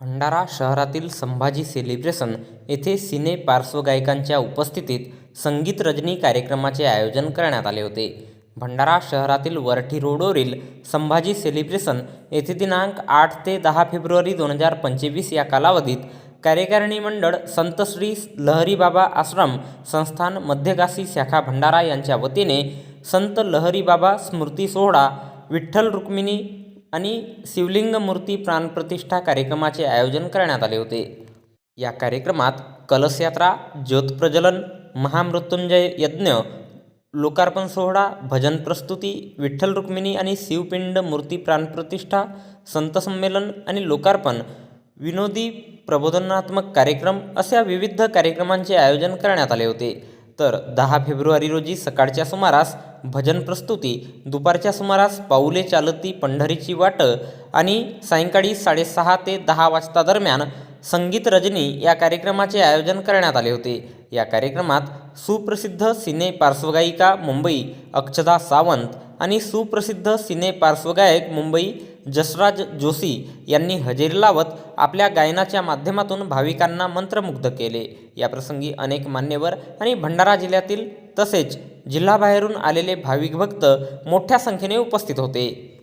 भंडारा शहरातील संभाजी सेलिब्रेशन येथे सिने पार्श्वगायकांच्या उपस्थितीत संगीत रजनी कार्यक्रमाचे आयोजन करण्यात आले होते. भंडारा शहरातील वरठी रोडवरील संभाजी सेलिब्रेशन येथे दिनांक आठ ते दहा फेब्रुवारी दोन हजार पंचवीस या कालावधीत कार्यकारिणी मंडळ संत श्री लहरीबाबा आश्रम संस्थान मध्यकाशी शाखा भंडारा यांच्या वतीने संत लहरीबाबा स्मृती सोहळा विठ्ठल रुक्मिणी आणि शिवलिंग मूर्ती प्राणप्रतिष्ठा कार्यक्रमाचे आयोजन करण्यात आले होते. या कार्यक्रमात कलशयात्रा ज्योतप्रज्वलन महामृत्युंजय यज्ञ लोकार्पण सोहळा भजन प्रस्तुती विठ्ठल रुक्मिणी आणि शिवपिंड मूर्ती प्राणप्रतिष्ठा संत संमेलन आणि लोकार्पण विनोदी प्रबोधनात्मक कार्यक्रम अशा विविध कार्यक्रमांचे आयोजन करण्यात आले होते. तर दहा फेब्रुवारी रोजी सकाळच्या सुमारास भजन प्रस्तुती दुपारच्या सुमारास पाऊले चालती पंढरीची वाट आणि सायंकाळी साडेसहा ते दहा वाजता दरम्यान संगीत रजनी या कार्यक्रमाचे आयोजन करण्यात आले होते. या कार्यक्रमात सुप्रसिद्ध सिने पार्श्वगायिका मुंबई अक्षदा सावंत आणि सुप्रसिद्ध सिने पार्श्वगायक मुंबई जसराज जोशी यांनी हजेरी लावत आपल्या गायनाच्या माध्यमातून भाविकांना मंत्रमुग्ध केले. याप्रसंगी अनेक मान्यवर आणि भंडारा जिल्ह्यातील तसेच जिल्हाबाहेरून आलेले भाविक भक्त मोठ्या संख्येने उपस्थित होते.